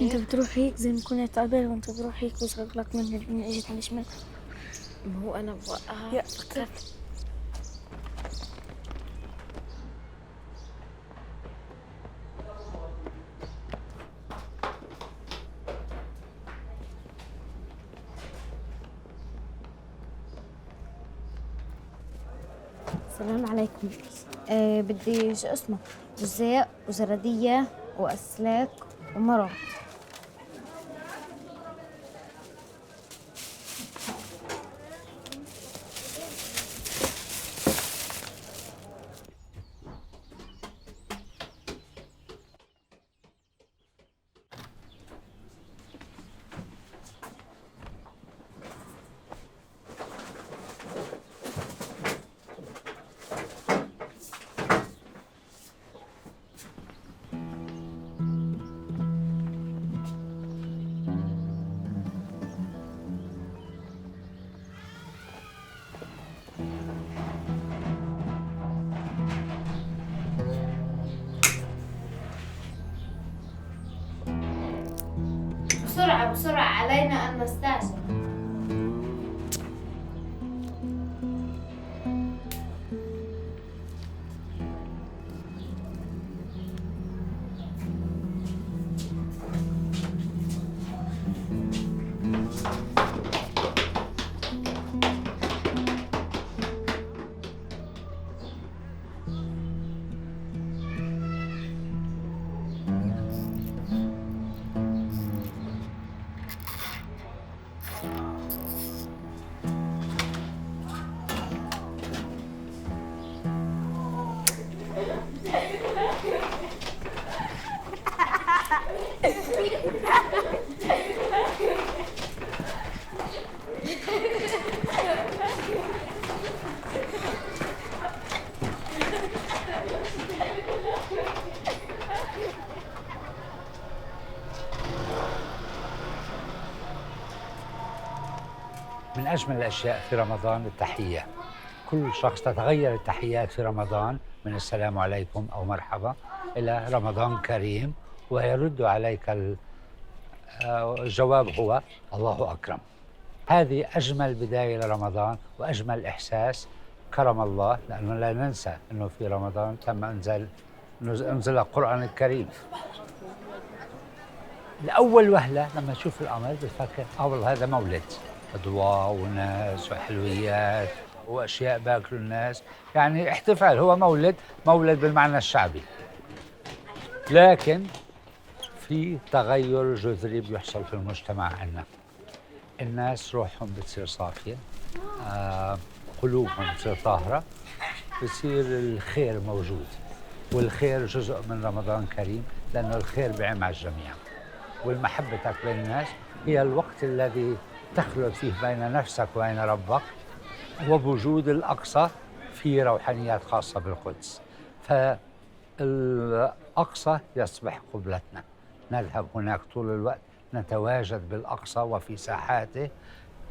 انت بتروح هيك زي ما كنا تعبان وانت بتروح هيك وصغر لك من من اجت من الشمال ما هو أنا بوقعها يا فكرت السلام عليكم. بدي شو اسمه جزاء وزردية وأسلاك ومرق بسرعة علينا أن أجمل الأشياء في رمضان التحية. كل شخص تتغير التحيات في رمضان من السلام عليكم أو مرحبا إلى رمضان كريم ويرد عليك آه، الجواب هو الله أكرم. هذه أجمل بداية لرمضان وأجمل إحساس كرم الله لأنه لا ننسى أنه في رمضان تم أنزل نز- أنزل القرآن الكريم. لأول وهلة لما تشوف القمر بتفكر والله هذا مولد. أضواء وناس وحلويات وأشياء باكلوا الناس. يعني احتفال هو مولد مولد بالمعنى الشعبي. لكن في تغير جذري بيحصل في المجتمع عندنا الناس روحهم بتصير صافية آه قلوبهم بتصير طاهرة بصير الخير موجود. والخير جزء من رمضان كريم لأنه الخير بيعم على الجميع. والمحبتك بين الناس هي الوقت الذي تخلط فيه بين نفسك وبين ربك وبوجود الأقصى في روحانيات خاصة بالقدس. فالأقصى يصبح قبلتنا. نذهب هناك طول الوقت نتواجد بالأقصى وفي ساحاته.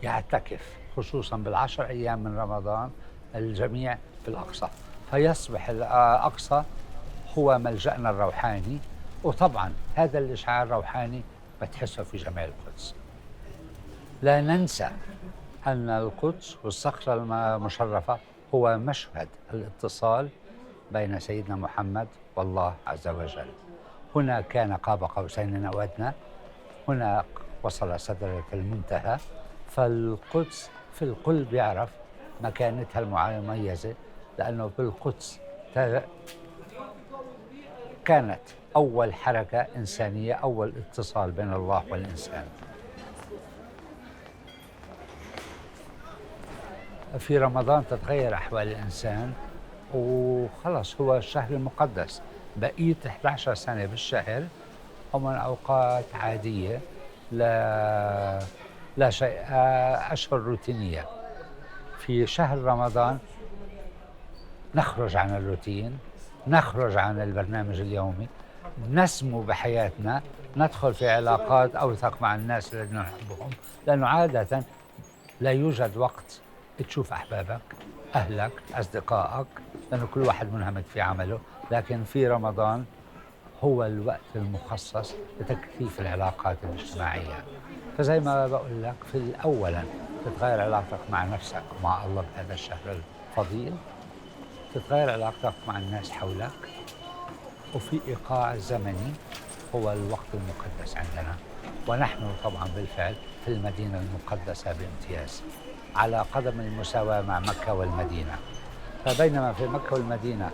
يعتكف خصوصا بالعشر أيام من رمضان الجميع في الأقصى. فيصبح الأقصى هو ملجأنا الروحاني. وطبعا هذا الإشعاع الروحاني بتحسه في جميع لا ننسى أن القدس والصخرة المشرفة هو مشهد الاتصال بين سيدنا محمد والله عز وجل. هنا كان قاب قوسين أو أدنى هنا وصل سدرة المنتهى فالقدس في القلب يعرف مكانتها المميزة لأنه بالقدس كانت أول حركة إنسانية أول اتصال بين الله والإنسان. في رمضان تتغير أحوال الإنسان وخلص هو الشهر المقدس. بقية 11 سنة بالشهر هم أوقات عادية لا لا شيء أشهر روتينية. في شهر رمضان نخرج عن الروتين نخرج عن البرنامج اليومي نسمو بحياتنا ندخل في علاقات أوثق مع الناس الذين نحبهم لأنه عادة لا يوجد وقت تشوف أحبابك أهلك أصدقائك لأنه كل واحد منهمك في عمله. لكن في رمضان هو الوقت المخصص لتكثيف العلاقات الاجتماعية. فزي ما بقول لك في أولا تتغير علاقتك مع نفسك ومع الله بهذا الشهر الفضيل. تتغير علاقتك مع الناس حولك. وفي إيقاع الزمني هو الوقت المقدس عندنا. ونحن طبعا بالفعل في المدينة المقدسة بامتياز. على قدم المساواة مع مكة والمدينة. فبينما في مكة والمدينة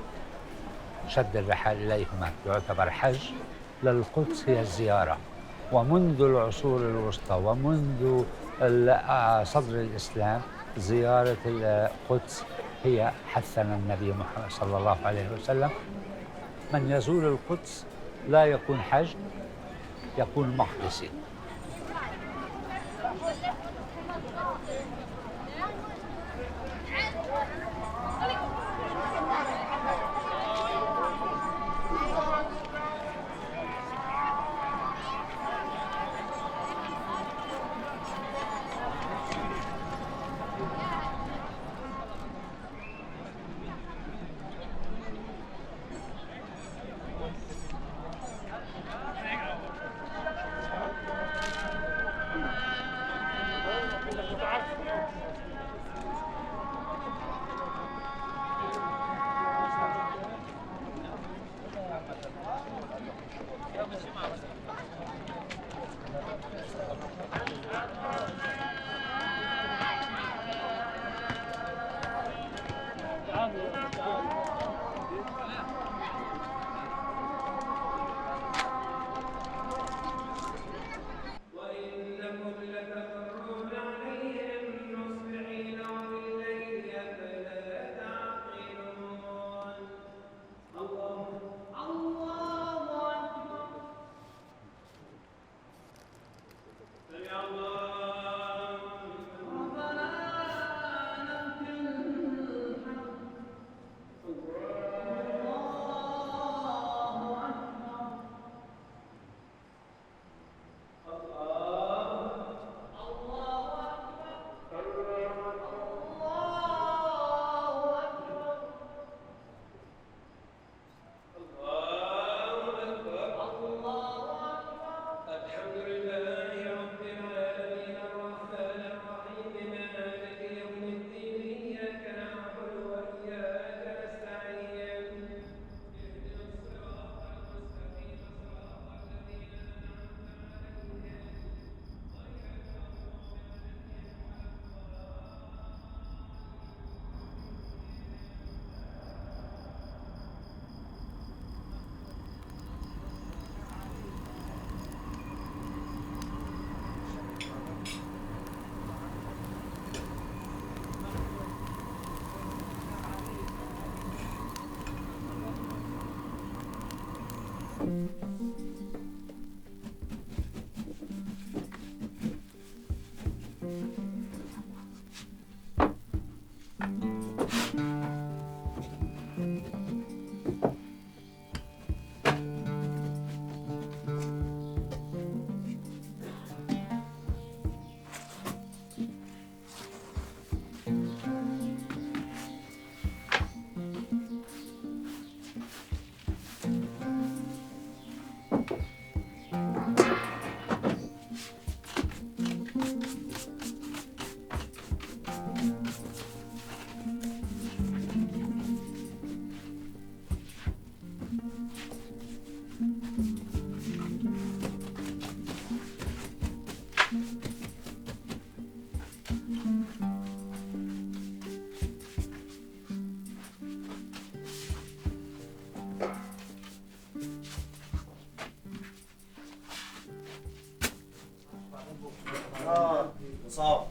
شد الرحال إليهما يعتبر حج للقدس هي الزيارة. ومنذ العصور الوسطى ومنذ آه، صدر الإسلام زيارة القدس هي حثنا النبي محمد صلى الله عليه وسلم. من يزور القدس لا يكون حج يكون مقدسي. 走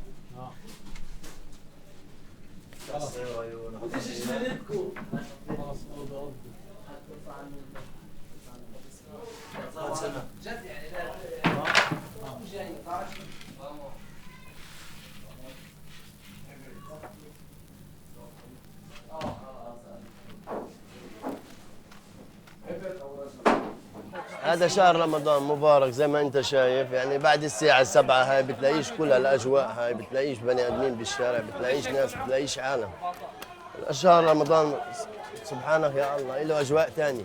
هذا شهر رمضان مبارك زي ما انت شايف. يعني بعد الساعة السبعة هاي بتلاقيش كل هالأجواء هاي بتلاقيش بني آدمين بالشارع بتلاقيش ناس بتلاقيش عالم. شهر رمضان سبحانك يا الله له أجواء تانية.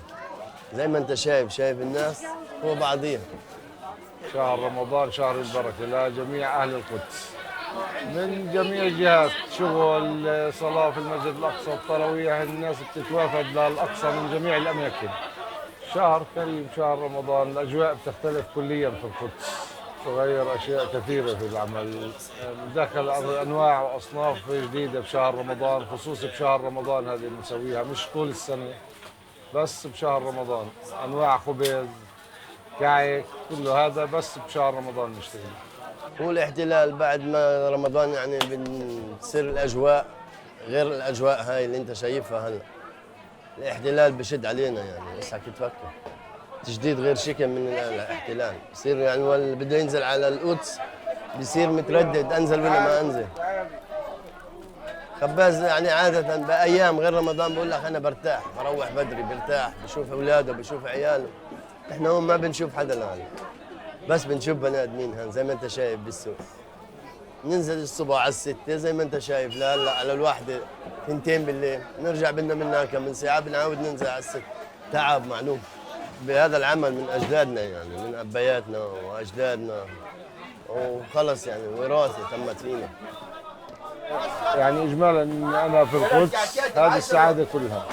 زي ما انت شايف شايف الناس هو بعضيها شهر رمضان شهر البركة لجميع أهل القدس. من جميع الجهات شغل صلاة في المسجد الأقصى التراويح الناس بتتوافد للأقصى من جميع الأماكن. شهر كريم شهر رمضان الأجواء بتختلف كليا في القدس. تغير أشياء كثيرة في العمل. دخل أنواع وأصناف جديدة بشهر رمضان خصوصي بشهر رمضان هذه بنسويها مش طول السنة بس بشهر رمضان. أنواع خبز كعك كله هذا بس بشهر رمضان نشتغل هو الاحتلال بعد ما رمضان يعني بتصير الأجواء غير الأجواء هاي اللي أنت شايفها هلا. الاحتلال بشد علينا يعني بس حكي تفكر تجديد غير شكل من الاحتلال. بصير يعني واللي بده ينزل على القدس بصير متردد أنزل ولا ما أنزل؟ خباز يعني عادة بأيام غير رمضان بقول لك أنا برتاح بروح بدري برتاح بشوف أولاده بشوف عياله. إحنا هون ما بنشوف حدا يعني بس بنشوف بني آدمين هان زي ما أنت شايف بالسوق. ننزل الصبح على الستة زي ما أنت شايف. لهلا على الواحدة تنتين بالليل. نرجع بدنا منها كم من ساعة بنعاود ننزل على الست تعب معلوم. بهذا العمل من أجدادنا يعني من أبياتنا وأجدادنا. وخلص يعني وراثة تمت فينا. يعني إجمالا إن أنا في القدس هذه السعادة كلها.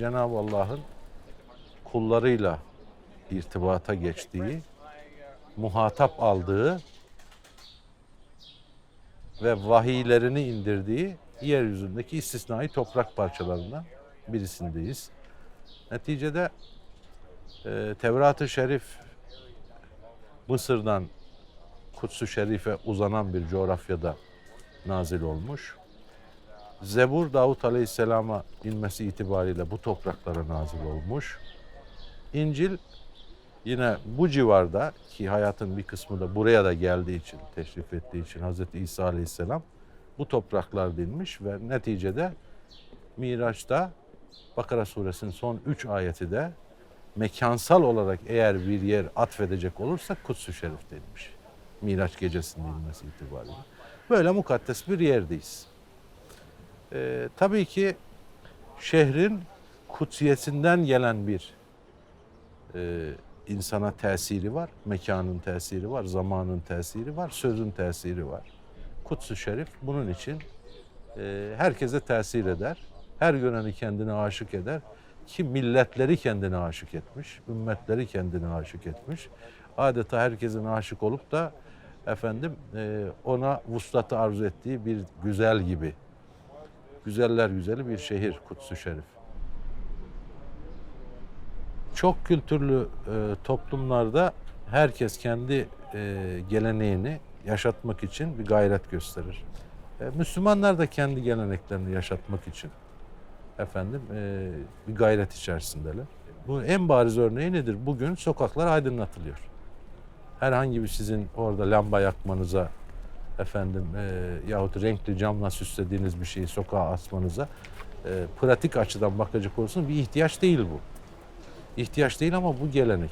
Cenab-ı Allah'ın kullarıyla irtibata geçtiği, muhatap aldığı ve vahiylerini indirdiği yeryüzündeki istisnai toprak parçalarından birisindeyiz. Neticede e, Tevrat-ı Şerif Mısır'dan Kuds-u Şerif'e uzanan bir coğrafyada nazil olmuş. Zebur Davut Aleyhisselam'a inmesi itibariyle bu topraklara nazil olmuş. İncil yine bu civarda ki hayatın bir kısmı da buraya da geldiği için, teşrif ettiği için Hz. İsa Aleyhisselam bu topraklar dinmiş ve neticede Miraç'ta Bakara suresinin son üç ayeti de mekansal olarak eğer bir yer atfedecek olursak Kuds-u Şerif denilmiş. Miraç gecesinin inmesi itibariyle. Böyle mukaddes bir yerdeyiz. Ee, tabii ki şehrin kutsiyetinden gelen bir e, insana tesiri var. Mekanın tesiri var, zamanın tesiri var, sözün tesiri var. Kutsu Şerif bunun için e, herkese tesir eder. Her göreni kendine aşık eder. Ki milletleri kendine aşık etmiş, ümmetleri kendine aşık etmiş. Adeta herkesin aşık olup da efendim e, ona vuslatı arzu ettiği bir güzel gibi güzeller güzeli bir şehir Kutsu Şerif. Çok kültürlü e, toplumlarda herkes kendi e, geleneğini yaşatmak için bir gayret gösterir. E, Müslümanlar da kendi geleneklerini yaşatmak için efendim e, bir gayret içerisindeler. Bu en bariz örneği nedir? Bugün sokaklar aydınlatılıyor. Herhangi bir sizin orada lamba yakmanıza efendim e, yahut renkli camla süslediğiniz bir şeyi sokağa asmanıza e, pratik açıdan bakacak olursanız bir ihtiyaç değil bu. İhtiyaç değil ama bu gelenek.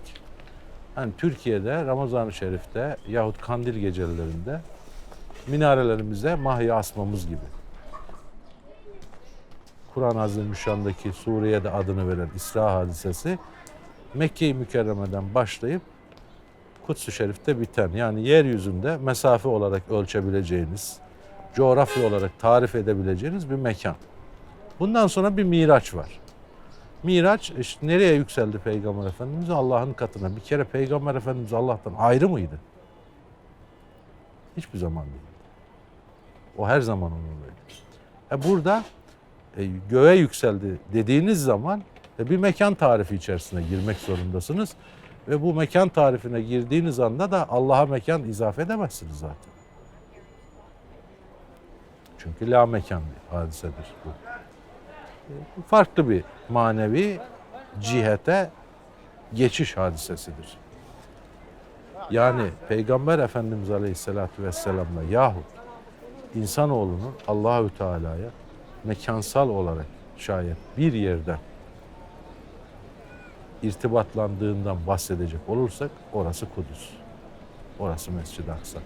Hani Türkiye'de Ramazan-ı Şerif'te yahut kandil gecelerinde minarelerimize mahya asmamız gibi. Kur'an-ı Azimüşşan'daki Suriye'de adını veren İsra hadisesi Mekke-i Mükerreme'den başlayıp Kuts-ı Şerif'te biten yani yeryüzünde mesafe olarak ölçebileceğiniz, coğrafya olarak tarif edebileceğiniz bir mekan. Bundan sonra bir miraç var. Miraç işte nereye yükseldi Peygamber Efendimiz? Allah'ın katına. Bir kere Peygamber Efendimiz Allah'tan ayrı mıydı? Hiçbir zaman değil. O her zaman onunlaydı. E burada e, göğe yükseldi dediğiniz zaman e, bir mekan tarifi içerisine girmek zorundasınız. Ve bu mekan tarifine girdiğiniz anda da Allah'a mekan izafe edemezsiniz zaten. Çünkü la mekan bir hadisedir bu farklı bir manevi cihete geçiş hadisesidir. Yani Peygamber Efendimiz Aleyhisselatü Vesselam'la yahut insanoğlunun Allahü Teala'ya mekansal olarak şayet bir yerden irtibatlandığından bahsedecek olursak orası Kudüs. Orası Mescid-i Aksa.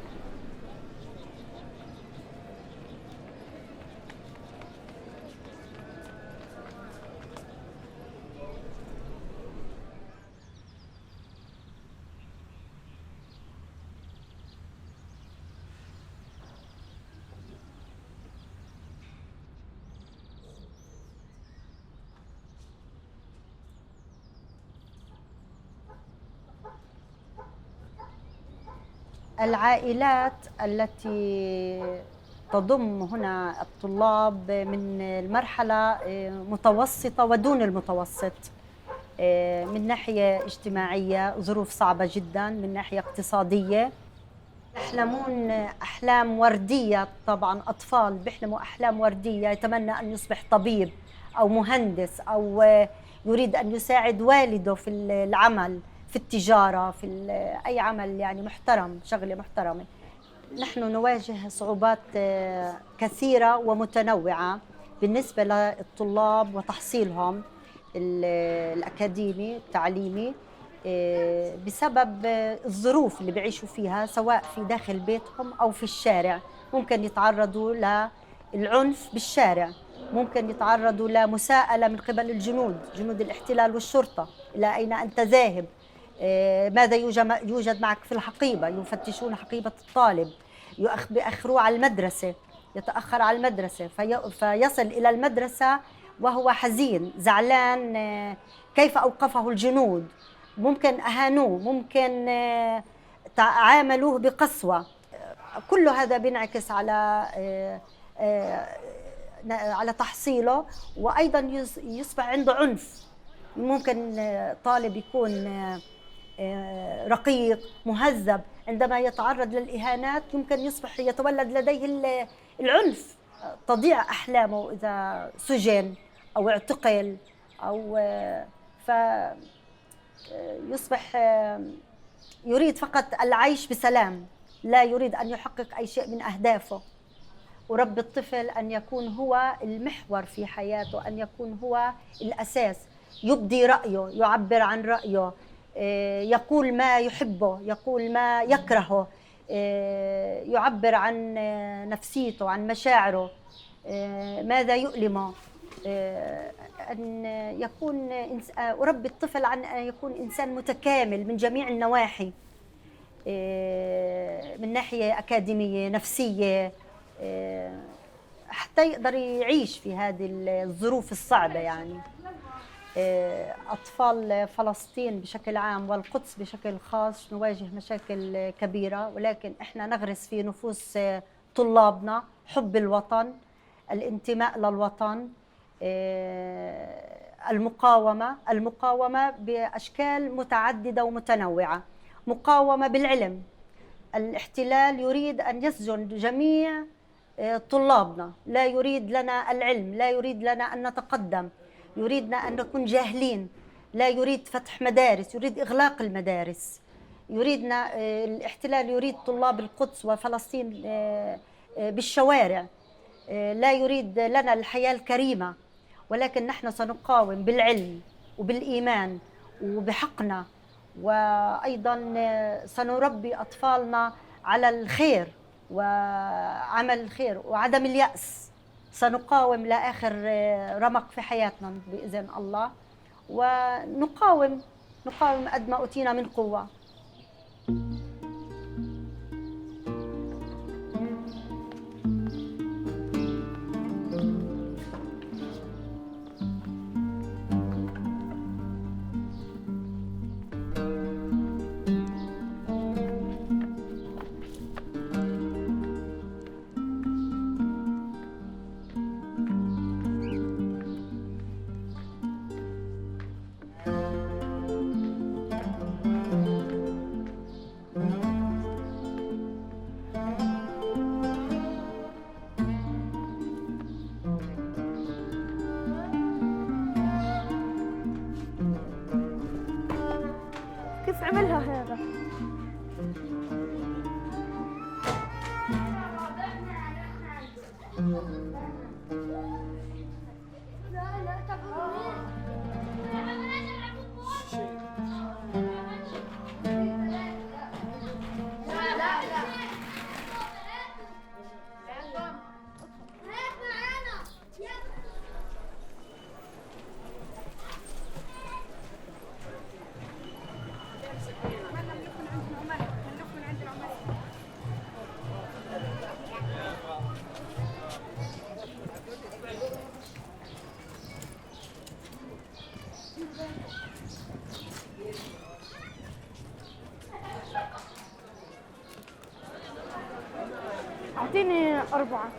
العائلات التي تضم هنا الطلاب من المرحلة متوسطة ودون المتوسط من ناحية اجتماعية ظروف صعبة جدا من ناحية اقتصادية. يحلمون أحلام وردية طبعا أطفال بيحلموا أحلام وردية يتمنى أن يصبح طبيب أو مهندس أو يريد أن يساعد والده في العمل. في التجارة في أي عمل يعني محترم شغلة محترمة. نحن نواجه صعوبات آه، كثيرة ومتنوعة بالنسبة للطلاب وتحصيلهم الأكاديمي التعليمي آه، بسبب الظروف اللي بيعيشوا فيها سواء في داخل بيتهم أو في الشارع. ممكن يتعرضوا للعنف بالشارع. ممكن يتعرضوا لمساءلة من قبل الجنود جنود الاحتلال والشرطة. إلى أين أنت ذاهب؟ آه، ماذا يوجد معك في الحقيبة؟ يفتشون حقيبة الطالب يأخروه على المدرسة يتأخر على المدرسة في فيصل إلى المدرسة وهو حزين زعلان آه، كيف أوقفه الجنود؟ ممكن أهانوه ممكن آه، عاملوه بقسوة. كل هذا بينعكس على على تحصيله وأيضا يصبح عنده عنف. ممكن طالب يكون آه، رقيق مهذب. عندما يتعرض للإهانات يمكن يصبح يتولد لديه العنف. تضيع أحلامه إذا سجن أو اعتقل أو آه، ف آه، يصبح يريد فقط العيش بسلام. لا يريد أن يحقق أي شيء من أهدافه. ورب الطفل أن يكون هو المحور في حياته أن يكون هو الأساس. يبدي رأيه يعبر عن رأيه آه، يقول ما يحبه يقول ما يكرهه آه، يعبر عن نفسيته عن مشاعره آه، ماذا يؤلمه أن يكون أربي الطفل عن أن يكون إنسان متكامل من جميع النواحي من ناحية أكاديمية نفسية حتى يقدر يعيش في هذه الظروف الصعبة يعني. آه، أطفال فلسطين بشكل عام والقدس بشكل خاص نواجه مشاكل كبيرة ولكن إحنا نغرس في نفوس طلابنا حب الوطن الانتماء للوطن آه، المقاومة المقاومة بأشكال متعددة ومتنوعة مقاومة بالعلم. الاحتلال يريد أن يسجن جميع آه، طلابنا لا يريد لنا العلم لا يريد لنا أن نتقدم. يريدنا أن نكون جاهلين. لا يريد فتح مدارس يريد إغلاق المدارس. يريدنا آه، الاحتلال يريد طلاب القدس وفلسطين آه، آه، بالشوارع. لا يريد لنا الحياة الكريمة. ولكن نحن سنقاوم بالعلم وبالإيمان وبحقنا. وأيضا سنربي أطفالنا على الخير وعمل الخير وعدم اليأس. سنقاوم لآخر آه، رمق في حياتنا بإذن الله. ونقاوم نقاوم قد ما أوتينا من قوة. أربعة